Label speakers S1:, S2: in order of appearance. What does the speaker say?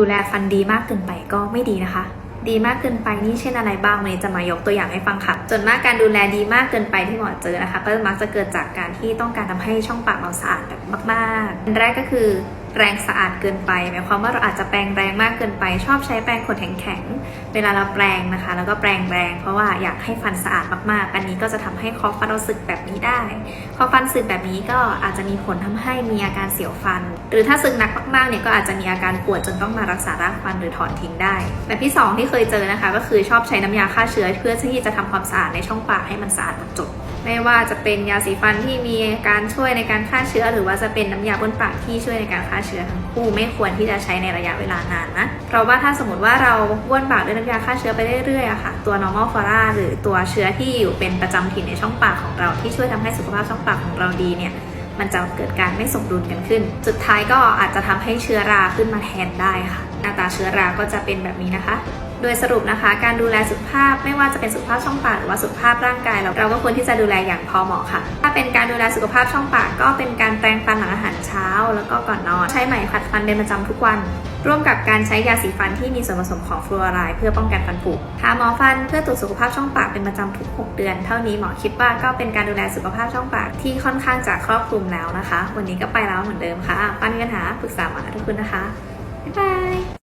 S1: ดูแลฟันดีมากเกินไปก็ไม่ดีนะคะ ดีมากเกินไปนี่เช่นอะไรบ้างวันนี้จะมายกตัวอย่างให้ฟังค่ะส่วนมากการดูแลดีมากเกินไปที่หมอเจอนะคะ ก็มักจะเกิดจากการที่ต้องการทำให้ช่องปากเราสะอาดแบบมากๆอันแรกก็คือ แรงสะอาดเกินไป หมายความว่าเราอาจจะแปรงแรงมากเกินไป ชอบใช้แปรงขนแข็งๆ เวลาเราแปรงนะคะ แล้วก็แปรงแรงเพราะว่าอยากให้ฟันสะอาดมากๆ อันนี้ก็จะทำให้คอฟันเราสึกแบบนี้ได้พอฟันสึกแบบนี้ก็อาจจะมีผลทำให้มีอาการเสียวฟัน หรือถ้าสึกหนักมากๆ เนี่ยก็อาจจะมีอาการปวดจนต้องมารักษารากฟันหรือถอนทิ้งได้ แบบที่ 2 ที่เคยเจอนะคะ ก็คือชอบใช้น้ำยาฆ่าเชื้อ เพื่อที่จะทำความสะอาดในช่องปากให้มันสะอาดหมดจดไม่ว่าจะเป็นยาสีฟันที่มีการช่วยในการฆ่าเชื้อ หรือว่าจะเป็นน้ำยาบนปากที่ช่วยในการฆ่าเชื้อทั้งคู่ไม่ควรที่จะใช้ในระยะเวลานานนะ เพราะว่าถ้าสมมติว่าเราบ้วนปากด้วยน้ำยาฆ่าเชื้อไปเรื่อยๆอะค่ะ ตัว normal flora หรือตัวเชื้อที่อยู่เป็นประจำถิ่นในช่องปากของเราที่ช่วยทำให้สุขภาพช่องปากของเราดีเนี่ย มันจะเกิดการไม่สมดุลกันขึ้น สุดท้ายก็อาจจะทำให้เชื้อราขึ้นมาแทนได้ค่ะ หน้าตาเชื้อราก็จะเป็นแบบนี้นะคะ โดยสรุปนะคะ การดูแลสุขภาพไม่ว่าจะเป็นสุขภาพช่องปากหรือว่าสุขภาพร่างกาย เราเราก็ควรที่จะดูแลอย่างพอเหมาะค่ะ ถ้าเป็นการดูแลสุขภาพช่องปากก็เป็นการแปรงฟันหลังอาหารเช้า แล้วก็ก่อนนอนใช้ไหมขัดฟันเป็นประจำทุกวัน ร่วมกับการใช้ยาสีฟันที่มีส่วนผสมของฟลูออไรด์เพื่อป้องกันฟันผุทาหมอฟันเพื่อตรวจสุขภาพช่องปากเป็นประจำทุก 6 เดือน เท่านี้หมอคิดว่าก็เป็นการดูแลสุขภาพช่องปากที่ค่อนข้างจะครอบคลุมแล้วนะคะ วันนี้ก็ไปแล้วเหมือนเดิมค่ะปันมีปัญหาปรึกษาหมอทุกคนนะคะบ๊ายบาย